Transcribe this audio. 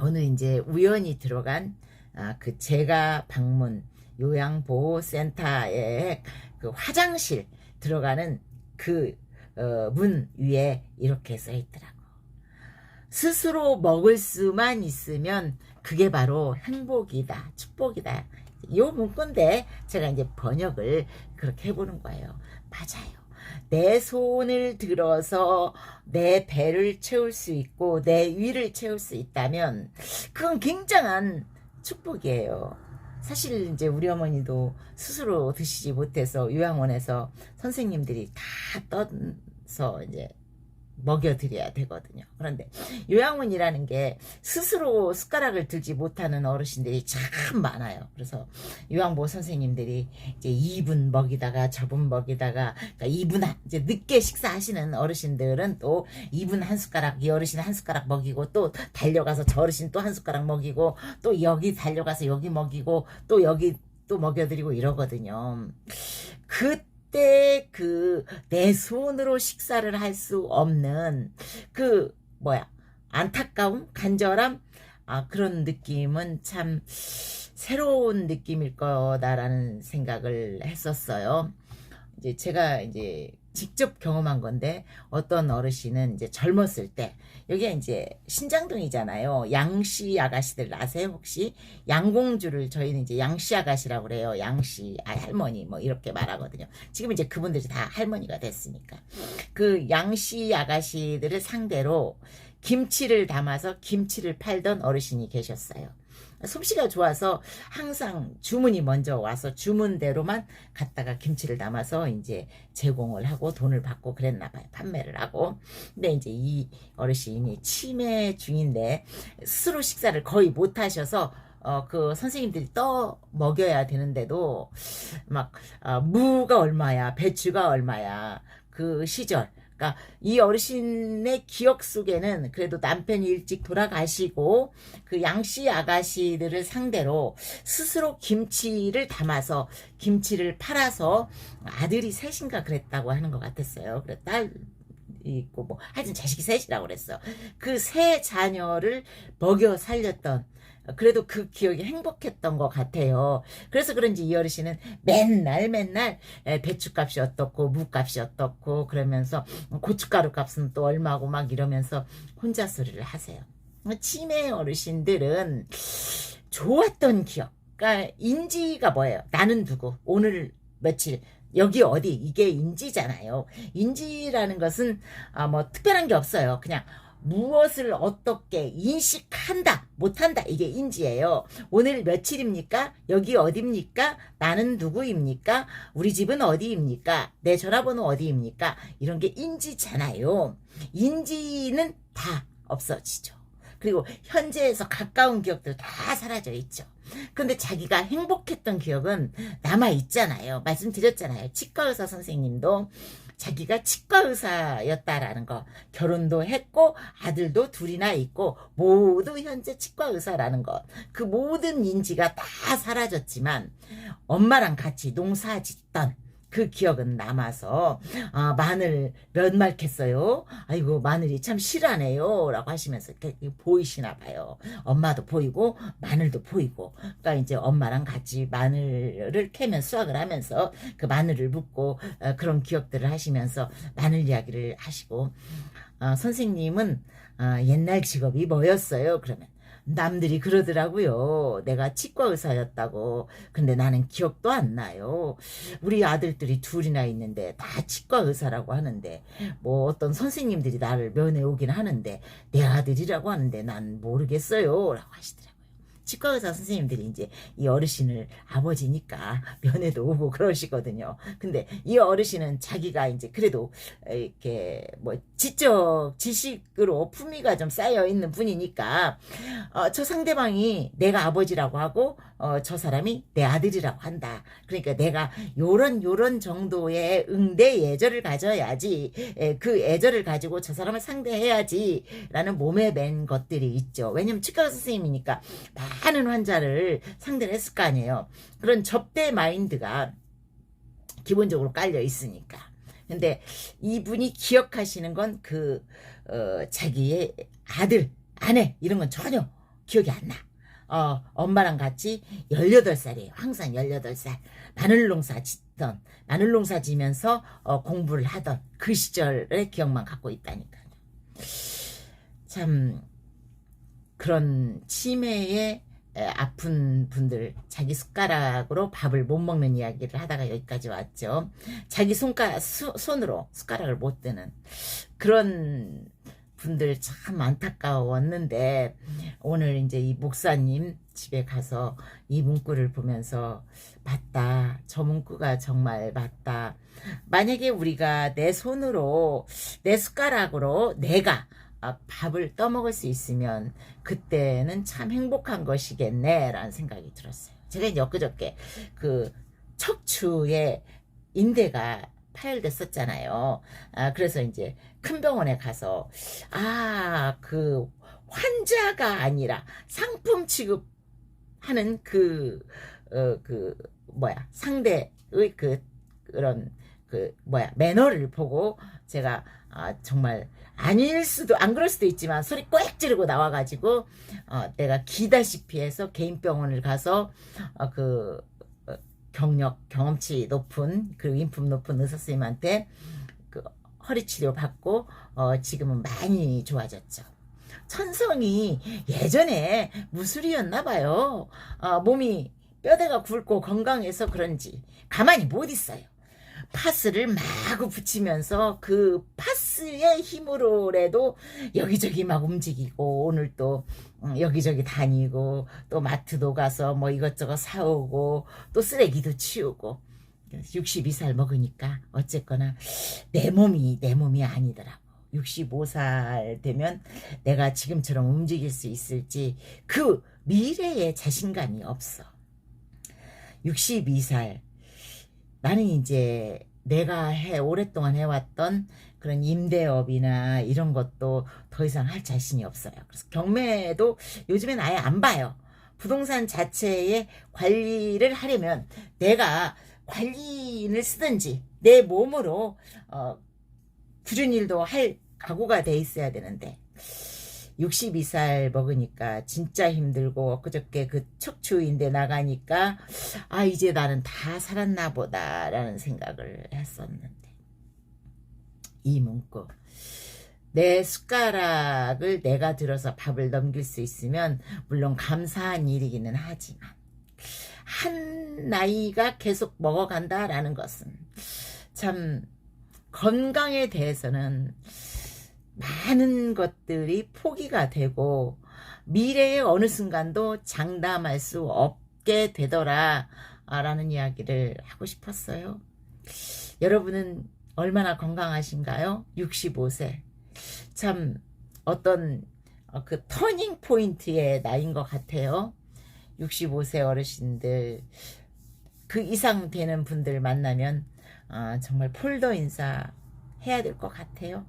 오늘 이제 우연히 들어간 아, 그 제가 방문 요양보호센터의 그 화장실 들어가는 그 어, 문 위에 이렇게 써 있더라고. 스스로 먹을 수만 있으면 그게 바로 행복이다, 축복이다. 요 문구인데 제가 이제 번역을 그렇게 해보는 거예요. 맞아요. 내 손을 들어서 내 배를 채울 수 있고 내 위를 채울 수 있다면 그건 굉장한 축복이에요. 사실 이제 우리 어머니도 스스로 드시지 못해서 요양원에서 선생님들이 다 떠서 이제 먹여드려야 되거든요. 그런데 요양원이라는 게 스스로 숟가락을 들지 못하는 어르신들이 참 많아요. 그래서 요양보 선생님들이 이제 2분 먹이다가 저분 먹이다가 그러니까 2분 한, 이제 늦게 식사하시는 어르신들은 또 2분 한 숟가락 이 어르신 한 숟가락 먹이고 또 달려가서 저 어르신 또 한 숟가락 먹이고 또 여기 달려가서 여기 먹이고 또 여기 또 먹여드리고 이러거든요. 그 때그내 손으로 식사를 할 수 없는 그 뭐야 안타까움 간절함 아 그런 느낌은 참 새로운 느낌일 거다라는 생각을 했었어요. 이제 제가 이제 직접 경험한 건데 어떤 어르신은 이제 젊었을 때 여기가 이제 신장동이잖아요. 양씨 아가씨들 아세요 혹시? 양공주를 저희는 이제 양씨 아가씨라고 그래요. 양씨 아 할머니 뭐 이렇게 말하거든요. 지금 이제 그분들이 다 할머니가 됐으니까 그 양씨 아가씨들을 상대로 김치를 담아서 김치를 팔던 어르신이 계셨어요. 솜씨가 좋아서 항상 주문이 먼저 와서 주문대로만 갖다가 김치를 담아서 이제 제공을 하고 돈을 받고 그랬나 봐요. 판매를 하고. 근데 이제 이 어르신이 치매 중인데 스스로 식사를 거의 못 하셔서 어, 그 선생님들이 떠 먹여야 되는데도 막, 아, 무가 얼마야, 배추가 얼마야, 그 시절. 그러니까 이 어르신의 기억 속에는 그래도 남편이 일찍 돌아가시고 그 양씨 아가씨들을 상대로 스스로 김치를 담아서 김치를 팔아서 아들이 셋인가 그랬다고 하는 것 같았어요. 그래 딸 있고 뭐 하여튼 자식이 셋이라고 그랬어. 그 세 자녀를 먹여 살렸던 그래도 그 기억이 행복했던 것 같아요. 그래서 그런지 이 어르신은 맨날 맨날 에, 배추값이 어떻고 무값이 어떻고 그러면서 고춧가루 값은 또 얼마고 막 이러면서 혼자 소리를 하세요. 치매 어르신들은 좋았던 기억. 그러니까 인지가 뭐예요? 나는 누구? 오늘 며칠 여기 어디 이게 인지잖아요. 인지라는 것은 아, 뭐 특별한 게 없어요. 그냥 무엇을 어떻게 인식한다 못한다 이게 인지예요. 오늘 며칠입니까? 여기 어디입니까? 나는 누구입니까? 우리 집은 어디입니까? 내 전화번호 어디입니까? 이런 게 인지잖아요. 인지는 다 없어지죠. 그리고 현재에서 가까운 기억들 다 사라져 있죠. 근데 자기가 행복했던 기억은 남아 있잖아요. 말씀드렸잖아요. 치과 의사 선생님도 자기가 치과 의사였다라는 거. 결혼도 했고 아들도 둘이나 있고 모두 현재 치과 의사라는 것. 그 모든 인지가 다 사라졌지만 엄마랑 같이 농사 짓던 그 기억은 남아서 아, 마늘 몇 말겠어요? 아이고 마늘이 참 실하네요 라고 하시면서 보이시나 봐요 엄마도 보이고 마늘도 보이고 그러니까 이제 엄마랑 같이 마늘을 캐면 수확을 하면서 그 마늘을 붓고 어, 그런 기억들을 하시면서 마늘 이야기를 하시고 어, 선생님은 어, 옛날 직업이 뭐였어요? 그러면 남들이 그러더라고요. 내가 치과 의사였다고. 근데 나는 기억도 안 나요. 우리 아들들이 둘이나 있는데 다 치과 의사라고 하는데 뭐 어떤 선생님들이 나를 면회 오긴 하는데 내 아들이라고 하는데 난 모르겠어요. 라고 하시더라고요. 치과 의사 선생님들이 이제 이 어르신을 아버지니까 면회도 오고 그러시거든요. 근데 이 어르신은 자기가 이제 그래도 이렇게 뭐 지적 지식으로 품위가 좀 쌓여 있는 분이니까 어, 저 상대방이 내가 아버지라고 하고 어, 저 사람이 내 아들이라고 한다. 그러니까 내가 요런 요런 정도의 응대 예절을 가져야지 에, 그 예절을 가지고 저 사람을 상대해야지라는 몸에 밴 것들이 있죠. 왜냐면 치과 선생님이니까 많은 환자를 상대를 했을 거 아니에요. 그런 접대 마인드가 기본적으로 깔려 있으니까. 근데 이분이 기억하시는 건 그, 어, 자기의 아들, 아내, 이런 건 전혀 기억이 안 나. 어, 엄마랑 같이 18살이에요. 항상 18살. 마늘 농사 짓던, 마늘 농사 지면서 어, 공부를 하던 그 시절의 기억만 갖고 있다니까요. 참, 그런 치매에 에, 아픈 분들 자기 숟가락으로 밥을 못 먹는 이야기를 하다가 여기까지 왔죠. 자기 손가 수, 손으로 숟가락을 못 드는 그런 분들 참 안타까웠는데 오늘 이제 이 목사님 집에 가서 이 문구를 보면서 맞다. 저 문구가 정말 맞다. 만약에 우리가 내 손으로 내 숟가락으로 내가 아, 밥을 떠먹을 수 있으면 그때는 참 행복한 것이겠네라는 생각이 들었어요. 제가 엊그저께 그 척추에 인대가 파열됐었잖아요. 아, 그래서 이제 큰 병원에 가서 아, 그 환자가 아니라 상품 취급하는 그, 어, 그, 뭐야, 상대의 그, 그런, 그, 뭐야, 매너를 보고 제가 아, 정말 아닐 수도 안 그럴 수도 있지만 소리 꽥 지르고 나와가지고 어, 내가 기다시피 해서 개인 병원을 가서 어, 그 어, 경력 경험치 높은 그리고 인품 높은 의사 선생님한테 그 허리 치료 받고 어, 지금은 많이 좋아졌죠. 천성이 예전에 무술이었나 봐요. 어, 몸이 뼈대가 굵고 건강해서 그런지 가만히 못 있어요. 파스를 마구 붙이면서 그 파스의 힘으로라도 여기저기 막 움직이고 오늘 또 음, 여기저기 다니고 또 마트도 가서 뭐 이것저것 사오고 또 쓰레기도 치우고 62살 먹으니까 어쨌거나 내 몸이 내 몸이 아니더라고. 65살 되면 내가 지금처럼 움직일 수 있을지 그 미래에 자신감이 없어. 62살 나는 이제 내가 해 오랫동안 해왔던 그런 임대업이나 이런 것도 더 이상 할 자신이 없어요. 그래서 경매도 요즘엔 아예 안 봐요. 부동산 자체의 관리를 하려면 내가 관리인을 쓰든지 내 몸으로 어, 굳은 일도 할 각오가 돼 있어야 되는데 62살 먹으니까 진짜 힘들고 그저께 그 척추인데 나가니까 아 이제 나는 다 살았나 보다 라는 생각을 했었는데. 이 문구. 내 숟가락을 내가 들어서 밥을 넘길 수 있으면 물론 감사한 일이기는 하지만 한 나이가 계속 먹어간다라는 것은 참 건강에 대해서는 많은 것들이 포기가 되고 미래의 어느 순간도 장담할 수 없게 되더라 라는 이야기를 하고 싶었어요. 여러분은 얼마나 건강하신가요? 65세. 참 어떤 어, 그 터닝 포인트의 나이인 것 같아요. 65세 어르신들 그 이상 되는 분들 만나면 아, 정말 폴더 인사 해야 될 것 같아요.